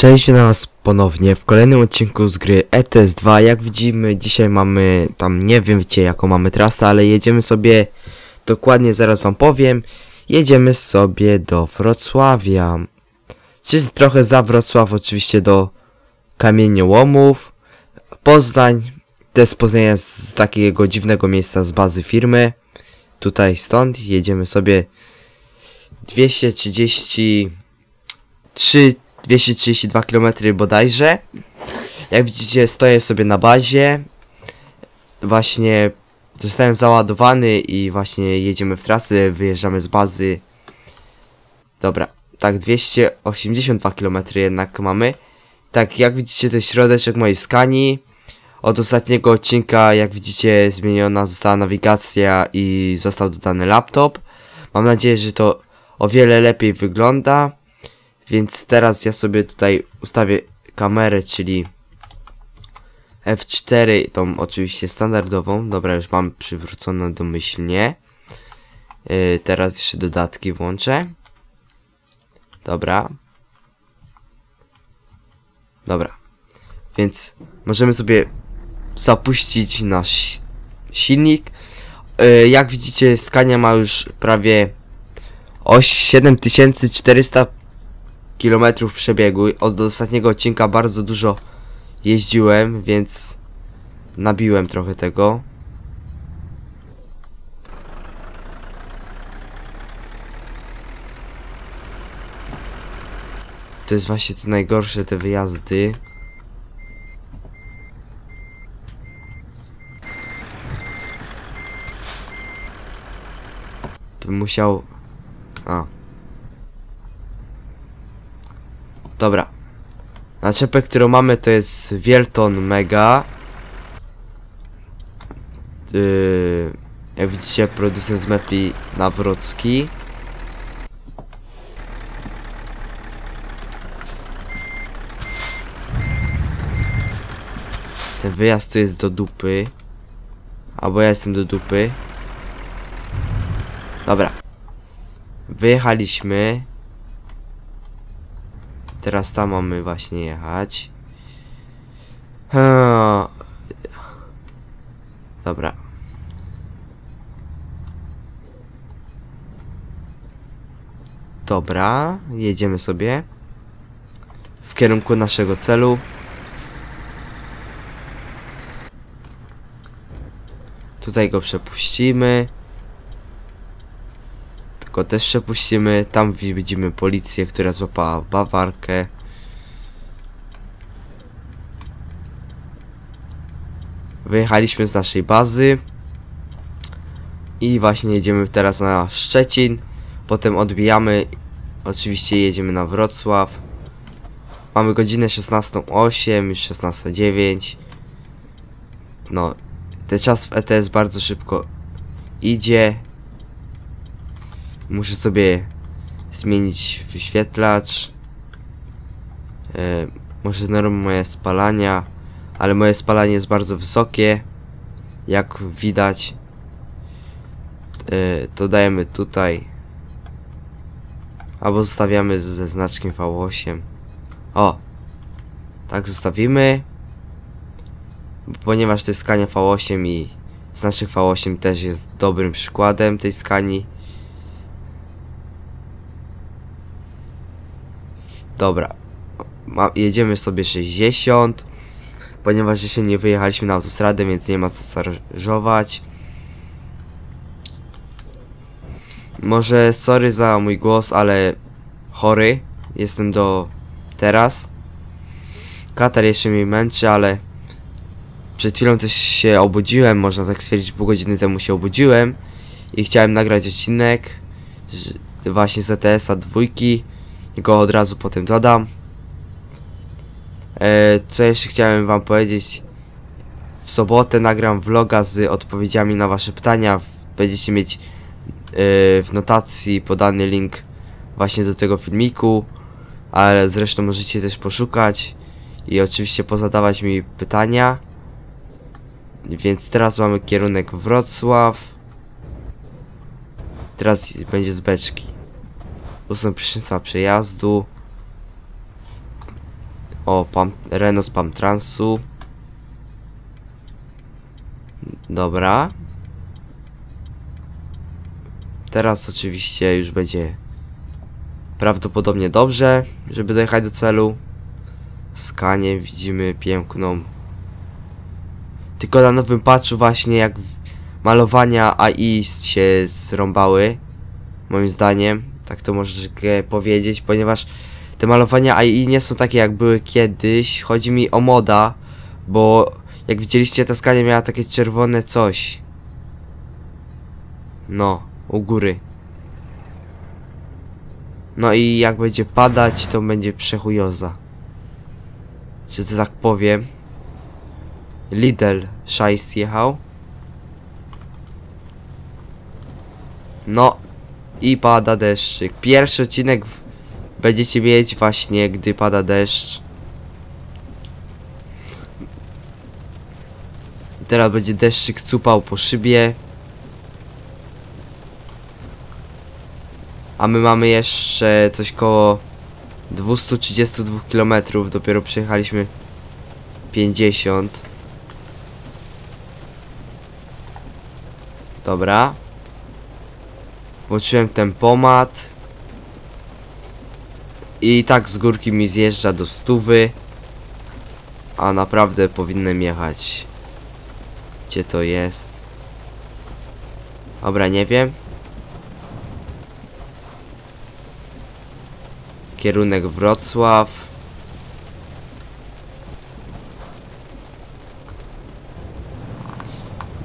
Cześć na was ponownie w kolejnym odcinku z gry ETS 2 Jak widzimy dzisiaj mamy tam nie wiem wiecie jaką mamy trasę Ale jedziemy sobie dokładnie zaraz wam powiem Jedziemy sobie do Wrocławia. Czy trochę za Wrocław oczywiście do Kamieniołomów. Poznań To jest Poznania z takiego dziwnego miejsca z bazy firmy. Tutaj stąd jedziemy sobie 233 232 km bodajże. Jak widzicie stoję sobie na bazie. Właśnie zostałem załadowany i właśnie jedziemy w trasy, wyjeżdżamy z bazy. Dobra, tak 282 km jednak mamy. Tak jak widzicie to jest środeczek mojej skani. Od ostatniego odcinka jak widzicie zmieniona została nawigacja i został dodany laptop. Mam nadzieję, że to o wiele lepiej wygląda. Więc teraz ja sobie tutaj ustawię kamerę, czyli F4, tą oczywiście standardową. Dobra, już mam przywróconą domyślnie. Yy, teraz jeszcze dodatki włączę. Dobra. Dobra. Więc możemy sobie zapuścić nasz silnik. Yy, jak widzicie, Scania ma już prawie 7400 kilometrów przebiegu. Od ostatniego odcinka bardzo dużo jeździłem, więc nabiłem trochę tego. To jest właśnie to najgorsze, te wyjazdy. Bym musiał... A. Dobra. Naczepę, którą mamy to jest Wielton Mega. Yy, jak widzicie producent mepli Nawrocki. Ten wyjazd to jest do dupy. Albo ja jestem do dupy. Dobra. Wyjechaliśmy. Teraz tam mamy właśnie jechać. Ha. Dobra. Dobra, jedziemy sobie w kierunku naszego celu. Tutaj go przepuścimy. Tylko też przepuścimy. Tam widzimy policję, która złapała bawarkę. Wyjechaliśmy z naszej bazy. I właśnie jedziemy teraz na Szczecin. Potem odbijamy. Oczywiście jedziemy na Wrocław. Mamy godzinę 16.08, już 16.09. No, ten czas w ETS bardzo szybko idzie. Muszę sobie zmienić wyświetlacz. E, może normę moje spalania, ale moje spalanie jest bardzo wysokie. Jak widać, e, to dajemy tutaj. Albo zostawiamy ze znaczkiem V8. O! Tak zostawimy. Ponieważ to jest skania V8 i znaczek V8 też jest dobrym przykładem tej skani. Dobra. Jedziemy sobie 60. Ponieważ jeszcze nie wyjechaliśmy na autostradę, więc nie ma co szarżować. Może sorry za mój głos, ale chory jestem do teraz. Katar jeszcze mnie męczy, ale przed chwilą też się obudziłem, można tak stwierdzić, pół godziny temu się obudziłem i chciałem nagrać odcinek właśnie z ETS-a dwójki i go od razu potem dodam. E, co jeszcze chciałem wam powiedzieć? W sobotę nagram vloga z odpowiedziami na wasze pytania. Będziecie mieć e, w notacji podany link właśnie do tego filmiku, ale zresztą możecie też poszukać i oczywiście pozadawać mi pytania. Więc teraz mamy kierunek Wrocław. Teraz będzie z beczki. Usuń prysznica przejazdu. O, pam, Renault Pam Transu. Dobra. Teraz oczywiście już będzie prawdopodobnie dobrze, żeby dojechać do celu. Skanie widzimy piękną. Tylko na nowym patchu właśnie jak malowania AI się zrąbały. Moim zdaniem. Tak to mogę powiedzieć, ponieważ te malowania AI nie są takie jak były kiedyś. Chodzi mi o moda, bo jak widzieliście ta skania miała takie czerwone coś. No, u góry. No i jak będzie padać, to będzie przechujoza. Że to tak powiem. Lidl szajs jechał. No i pada deszczyk. Pierwszy odcinek będziecie mieć właśnie, gdy pada deszcz. I teraz będzie deszczyk cupał po szybie. A my mamy jeszcze coś koło 232 km. Dopiero przejechaliśmy 50. Dobra. Włączyłem tempomat. I tak z górki mi zjeżdża do stówy. A naprawdę powinienem jechać. Gdzie to jest? Dobra, nie wiem. Kierunek Wrocław.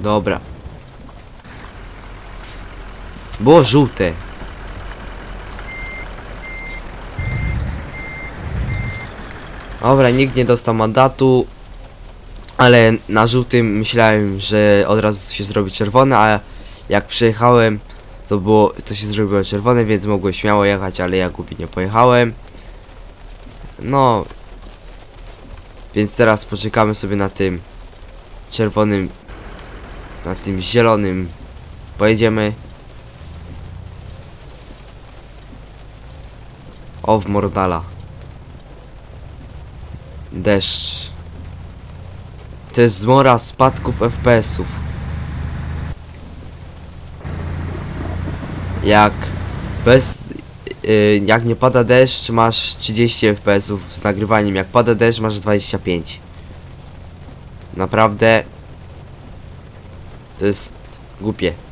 Dobra. Było żółte. Dobra, nikt nie dostał mandatu. Ale na żółtym myślałem, że od razu się zrobi czerwone, a jak przyjechałem, to było, to się zrobiło czerwone, więc mogłem śmiało jechać, ale ja głupi nie pojechałem. No. Więc teraz poczekamy sobie na tym czerwonym, na tym zielonym. Pojedziemy. O, w Mordala. Deszcz. To jest zmora spadków FPS-ów. Jak bez... Yy, jak nie pada deszcz, masz 30 FPS-ów z nagrywaniem. Jak pada deszcz, masz 25. Naprawdę... To jest głupie.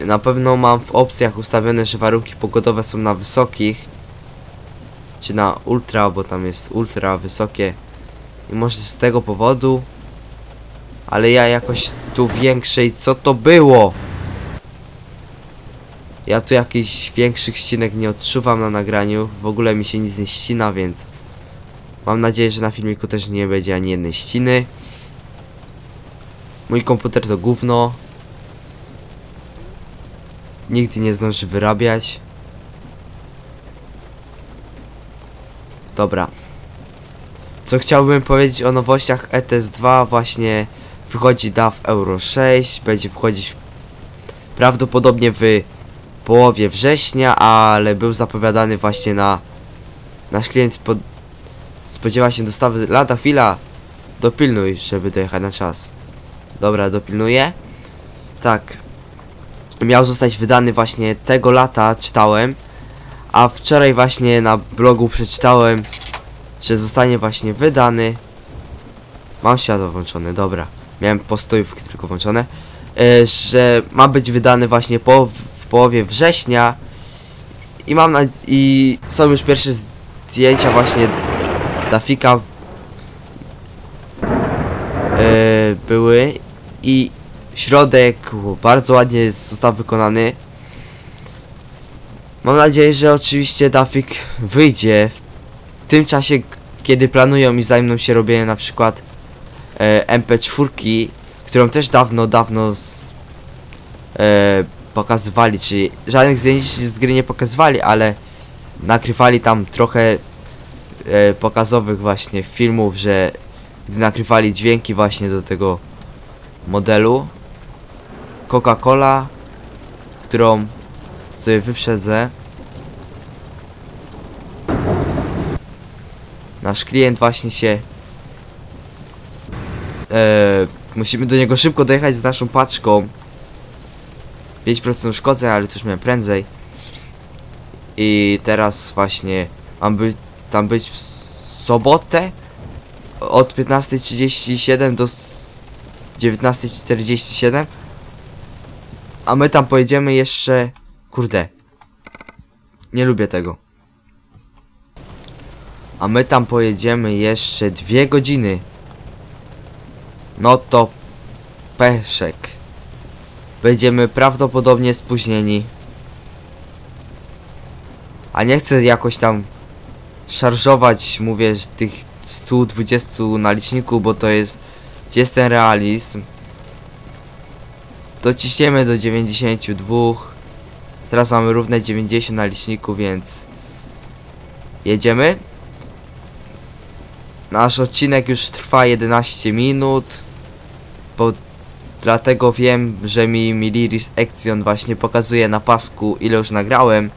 Na pewno mam w opcjach ustawione, że warunki pogodowe są na wysokich Czy na ultra, bo tam jest ultra wysokie. I może z tego powodu Ale ja jakoś tu większej, co to było? Ja tu jakichś większych ścinek nie odczuwam na nagraniu W ogóle mi się nic nie ścina, więc Mam nadzieję, że na filmiku też nie będzie ani jednej ściny. Mój komputer to gówno Nigdy nie zdąży wyrabiać. Dobra. Co chciałbym powiedzieć o nowościach ETS 2 właśnie wychodzi DAW Euro 6, będzie wchodzić prawdopodobnie w połowie września, ale był zapowiadany właśnie na nasz klient pod, spodziewa się dostawy lada chwila dopilnuj, żeby dojechać na czas. Dobra, dopilnuję. Tak, miał zostać wydany właśnie tego lata, czytałem. A wczoraj właśnie na blogu przeczytałem, że zostanie właśnie wydany. Mam światło włączone, dobra. Miałem postojówki tylko włączone. E, że ma być wydany właśnie po, w połowie września. I mam na, i są już pierwsze zdjęcia właśnie Dafika e, były i środek bardzo ładnie został wykonany. Mam nadzieję, że oczywiście Dafik wyjdzie w tym czasie, kiedy planują i zajmą się robieniem na przykład e, MP4, którą też dawno, dawno z, e, pokazywali, czyli żadnych zdjęć z gry nie pokazywali, ale nakrywali tam trochę e, pokazowych właśnie filmów, że gdy nakrywali dźwięki właśnie do tego modelu Coca-Cola, którą sobie wyprzedzę. Nasz klient właśnie się... E, musimy do niego szybko dojechać z naszą paczką. 5% szkodzę, ale to już miałem prędzej. I teraz właśnie mam by, tam być w sobotę od 15.37 do 19.47 a my tam pojedziemy jeszcze kurde nie lubię tego. A my tam pojedziemy jeszcze dwie godziny. No to peszek. Będziemy prawdopodobnie spóźnieni. A nie chcę jakoś tam szarżować, mówię, tych 120 na liczniku, bo to jest, gdzie jest ten realizm. Dociśniemy do 92. Teraz mamy równe 90 na liczniku, więc jedziemy. Nasz odcinek już trwa 11 minut. Bo dlatego wiem, że mi Miliris Action właśnie pokazuje na pasku ile już nagrałem.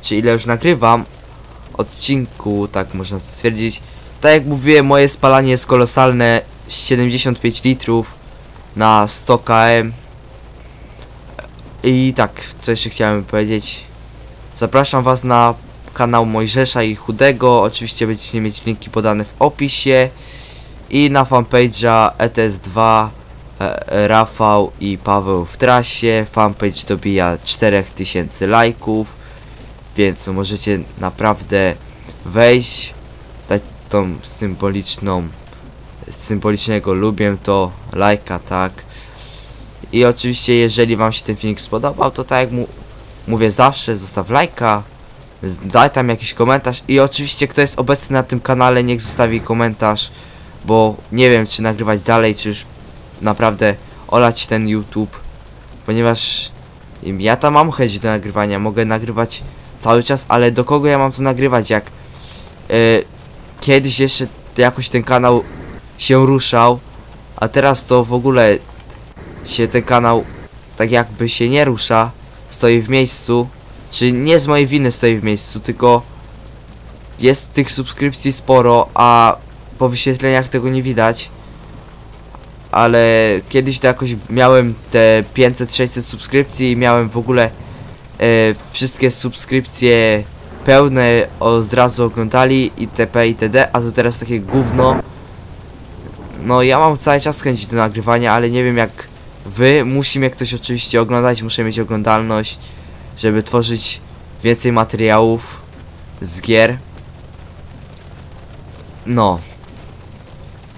Czy ile już nagrywam odcinku, tak można stwierdzić. Tak jak mówiłem, moje spalanie jest kolosalne 75 litrów na 100 km. I tak, co jeszcze chciałem powiedzieć. Zapraszam was na kanał Mojżesza i Chudego. Oczywiście będziecie mieć linki podane w opisie. I na fanpage'a ETS2 e, Rafał i Paweł w trasie. Fanpage dobija 4000 lajków. Więc możecie naprawdę wejść, dać tą symboliczną, symbolicznego lubię to, lajka, tak. I oczywiście jeżeli wam się ten filmik spodobał, to tak jak mu mówię zawsze, zostaw lajka, daj tam jakiś komentarz i oczywiście kto jest obecny na tym kanale, niech zostawi komentarz, bo nie wiem czy nagrywać dalej, czy już naprawdę olać ten YouTube, ponieważ ja tam mam chęć do nagrywania, mogę nagrywać cały czas, ale do kogo ja mam to nagrywać, jak e, kiedyś jeszcze jakoś ten kanał się ruszał, a teraz to w ogóle się ten kanał tak jakby się nie rusza, stoi w miejscu, czy nie z mojej winy stoi w miejscu, tylko jest tych subskrypcji sporo, a po wyświetleniach tego nie widać. Ale kiedyś to jakoś miałem te 500-600 subskrypcji i miałem w ogóle e, wszystkie subskrypcje pełne od razu oglądali itp. itd. A to teraz takie gówno. No ja mam cały czas chęć do nagrywania, ale nie wiem jak wy. Musi mnie ktoś oczywiście oglądać, muszę mieć oglądalność, żeby tworzyć więcej materiałów z gier. No.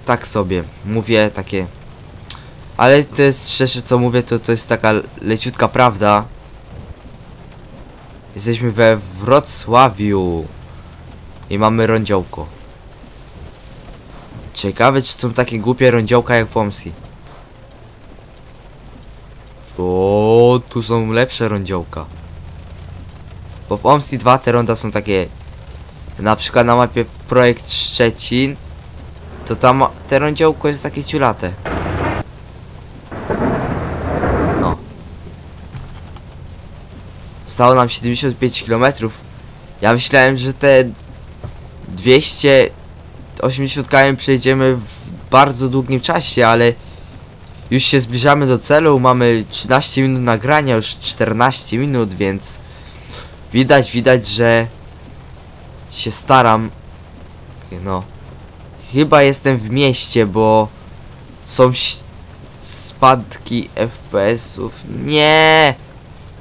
Tak sobie. Mówię takie... Ale to jest szczerze co mówię, to, to jest taka leciutka prawda. Jesteśmy we Wrocławiu. I mamy rądziołko. Ciekawe czy są takie głupie rądziołka jak w. O, tu są lepsze rądziołka. Bo w Omsi 2 te ronda są takie... Na przykład na mapie Projekt Szczecin. To tam te rądziołko jest takie ciulate. No. Zostało nam 75 km. Ja myślałem, że te 280 km przejdziemy w bardzo długim czasie, ale już się zbliżamy do celu. Mamy 13 minut nagrania, już 14 minut, więc widać, widać, że się staram. No. Chyba jestem w mieście, bo są spadki FPS-ów. Nie!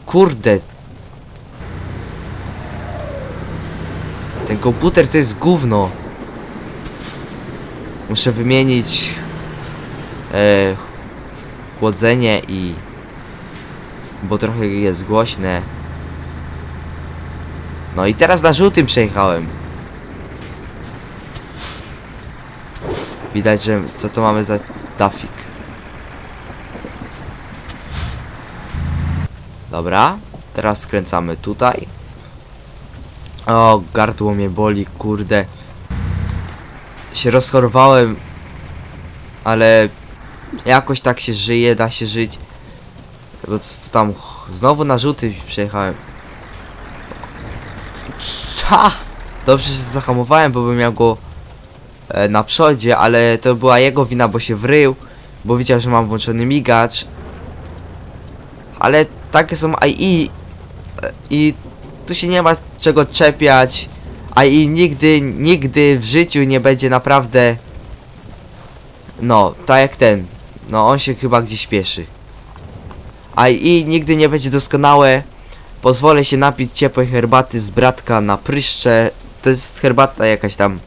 Kurde. Ten komputer to jest gówno. Muszę wymienić e, chłodzenie i bo trochę jest głośne. No i teraz na żółtym przejechałem. Widać, że co to mamy za dafik. Dobra, teraz skręcamy tutaj. O, gardło mnie boli, kurde. Się rozchorowałem, ale jakoś tak się żyje, da się żyć. Bo tam, znowu na żółty przejechałem. Co? Dobrze, że zahamowałem, bo bym miał go e, na przodzie, ale to była jego wina, bo się wrył, bo widział, że mam włączony migacz. Ale takie są AI e, i tu się nie ma czego czepiać. AI nigdy, nigdy w życiu nie będzie naprawdę no, tak jak ten. No, on się chyba gdzieś śpieszy. AI nigdy nie będzie doskonałe. Pozwolę się napić ciepłej herbaty z bratka na pryszcze. To jest herbata jakaś tam.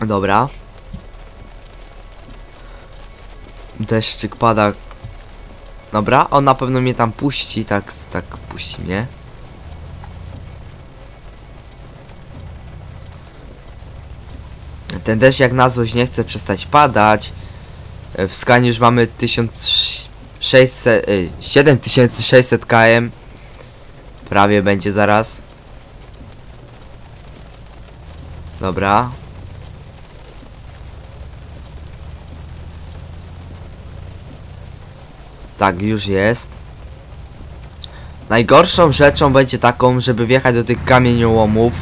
Dobra. Deszczyk pada. Dobra, on na pewno mnie tam puści, tak, tak puści mnie. Ten deszcz jak na złość nie chce przestać padać. E, W skanie już mamy 1600, y, 7600 km. Prawie będzie zaraz. Dobra. Tak, już jest. Najgorszą rzeczą będzie taką, żeby wjechać do tych kamieniołomów.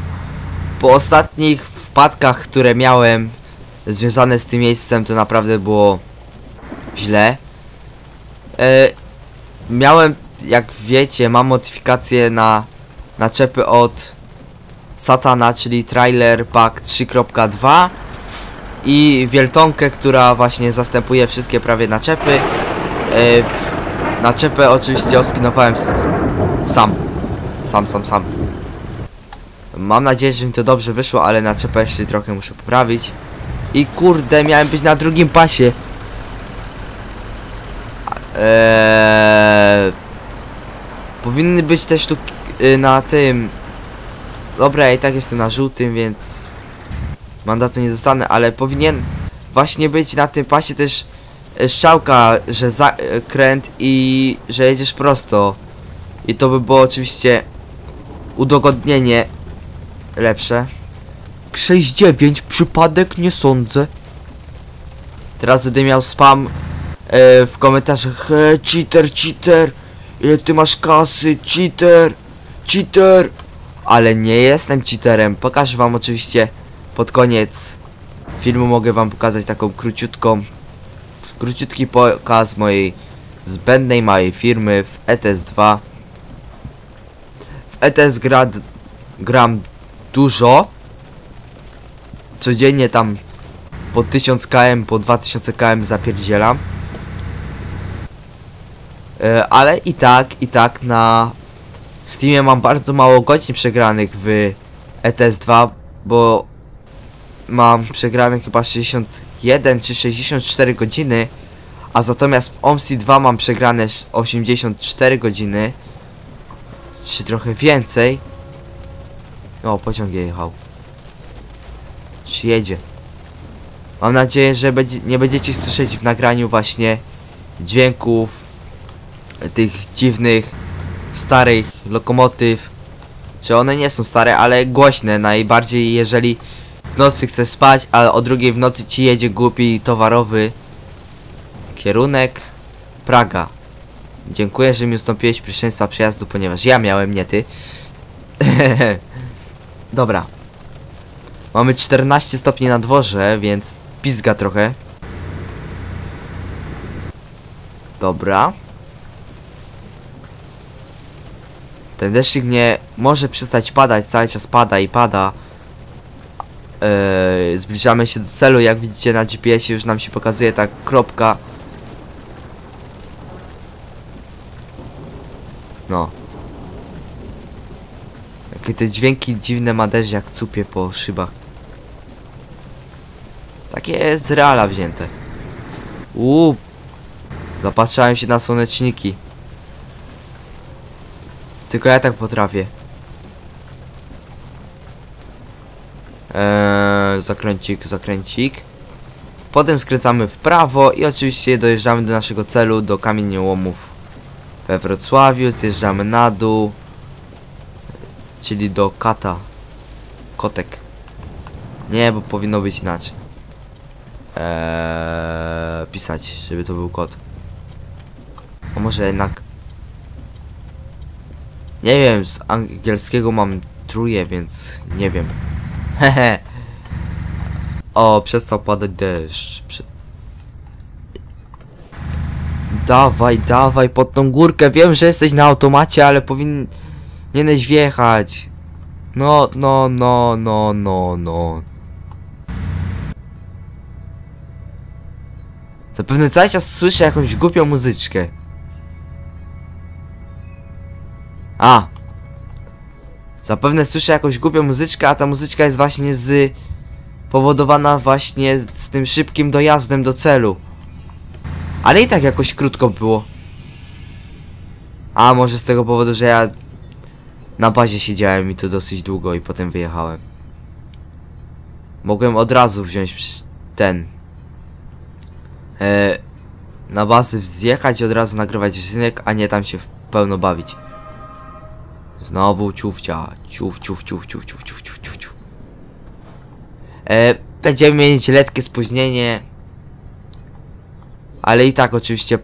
Po ostatnich wpadkach, które miałem związane z tym miejscem, to naprawdę było źle. E, miałem, jak wiecie, mam modyfikację na naczepy od Satana, czyli Trailer Pack 3.2 i Wieltonkę, która właśnie zastępuje wszystkie prawie naczepy. E, naczepę oczywiście oskinowałem sam. Sam, sam, sam. Mam nadzieję, że mi to dobrze wyszło, ale na jeszcze trochę muszę poprawić. I kurde, miałem być na drugim pasie. Eee, powinny być też tu y, na tym. Dobra, ja i tak jestem na żółtym, więc mandatu nie dostanę, ale powinien właśnie być na tym pasie też y, strzałka, że zakręt i że jedziesz prosto. I to by było oczywiście udogodnienie lepsze. 6-9, przypadek nie sądzę. Teraz będę miał spam e, w komentarzach. He, cheater, cheater. Ile ty masz kasy? Cheater, cheater. Ale nie jestem cheaterem. Pokażę wam oczywiście pod koniec filmu. Mogę wam pokazać taką króciutką, króciutki pokaz mojej zbędnej małej firmy w ETS 2. W ETS gra, gram dużo. Codziennie tam po 1000 km, po 2000 km zapierdzielam. E, ale i tak, i tak na Steamie mam bardzo mało godzin przegranych w ETS 2, bo mam przegrane chyba 61 czy 64 godziny, a natomiast w OMSI 2 mam przegrane 84 godziny, czy trochę więcej. O, pociąg jechał. Czy jedzie? Mam nadzieję, że będzie, nie będziecie słyszeć w nagraniu właśnie dźwięków tych dziwnych, starych lokomotyw. Czy one nie są stare, ale głośne. Najbardziej jeżeli w nocy chcesz spać, ale o drugiej w nocy ci jedzie głupi towarowy kierunek Praga. Dziękuję, że mi ustąpiłeś pierwszeństwa przejazdu, ponieważ ja miałem, nie ty. Dobra. Mamy 14 stopni na dworze, więc pizga trochę. Dobra. Ten deszczyk nie może przestać padać, cały czas pada i pada. Eee, zbliżamy się do celu, jak widzicie na GPS już nam się pokazuje ta kropka. No. Jakie te dźwięki dziwne ma jak cupie po szybach. Takie z reala wzięte. Uuu. Zapatrzałem się na słoneczniki. Tylko ja tak potrafię. Eee, zakręcik, zakręcik. Potem skręcamy w prawo i oczywiście dojeżdżamy do naszego celu, do kamieniołomów we Wrocławiu. Zjeżdżamy na dół. Czyli do kata. Kotek. Nie, bo powinno być inaczej. Eee, pisać, żeby to był kot. A może jednak... Nie wiem, z angielskiego mam truje, więc nie wiem. Hehe. o, przestał padać deszcz. Prze dawaj, dawaj pod tą górkę. Wiem, że jesteś na automacie, ale powinieneś wjechać. No, no, no, no, no, no. Zapewne cały czas słyszę jakąś głupią muzyczkę. A! Zapewne słyszę jakąś głupią muzyczkę, a ta muzyczka jest właśnie z... Powodowana właśnie z tym szybkim dojazdem do celu. Ale i tak jakoś krótko było. A może z tego powodu, że ja na bazie siedziałem i tu dosyć długo i potem wyjechałem. Mogłem od razu wziąć ten. E, na bazę zjechać i od razu nagrywać odcinek, a nie tam się w pełno bawić. Znowu ciufcia. Ciuf, ciuf, ciuf, ciuf, ciuf, ciuf, ciuf, ciuf, ciuf. E, będziemy mieć letkie spóźnienie. Ale i tak oczywiście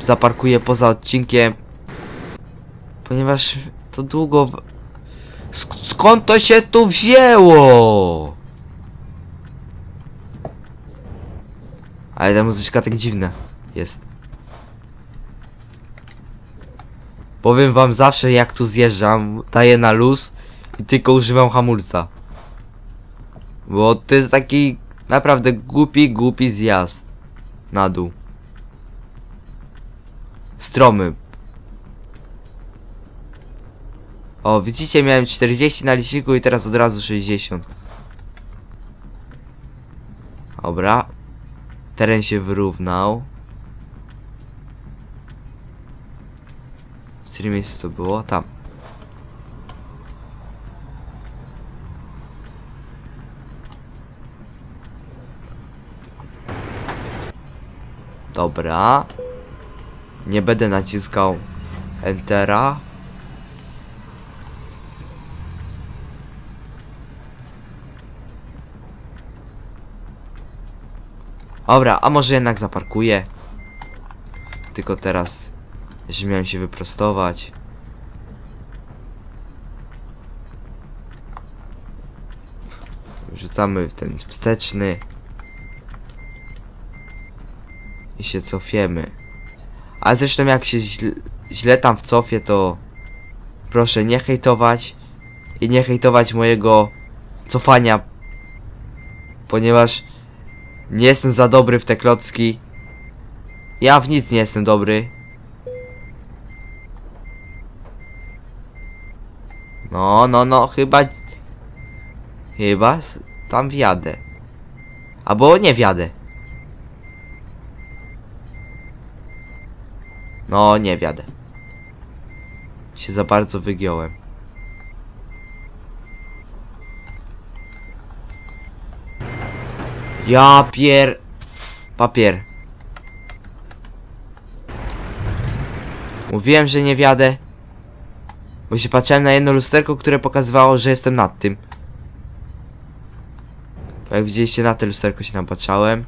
zaparkuję poza odcinkiem. Ponieważ to długo... W... Sk skąd to się tu wzięło? Ale ta muzyczka tak dziwna jest. Powiem wam zawsze jak tu zjeżdżam, daję na luz i tylko używam hamulca. Bo to jest taki naprawdę głupi, głupi zjazd na dół. Stromy. O, widzicie, miałem 40 na liczniku i teraz od razu 60. Dobra. Teren się wyrównał. W którym miejscu to było? Tam. Dobra. Nie będę naciskał Entera. Dobra, a może jednak zaparkuję. Tylko teraz, że miałem się wyprostować. Rzucamy ten wsteczny. I się cofiemy. A zresztą jak się źle, źle tam wcofię, to proszę nie hejtować i nie hejtować mojego cofania, ponieważ nie jestem za dobry w te klocki. Ja w nic nie jestem dobry. No, no, no, chyba... Chyba tam wjadę. Albo nie wjadę. No, nie wjadę. Się za bardzo wygiąłem. Ja pier... Papier. Mówiłem, że nie wjadę. Bo się patrzyłem na jedno lusterko, które pokazywało, że jestem nad tym. Jak widzieliście, na te lusterko się tam patrzałem.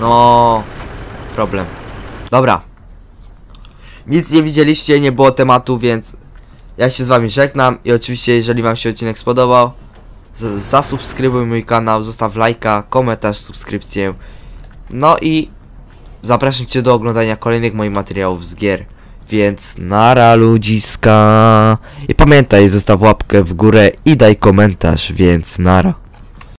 No... Problem. Dobra. Nic nie widzieliście, nie było tematu, więc... Ja się z wami żegnam i oczywiście, jeżeli wam się odcinek spodobał, zasubskrybuj mój kanał, zostaw lajka, komentarz, subskrypcję. No i zapraszam cię do oglądania kolejnych moich materiałów z gier. Więc nara ludziska. I pamiętaj, zostaw łapkę w górę i daj komentarz, więc nara.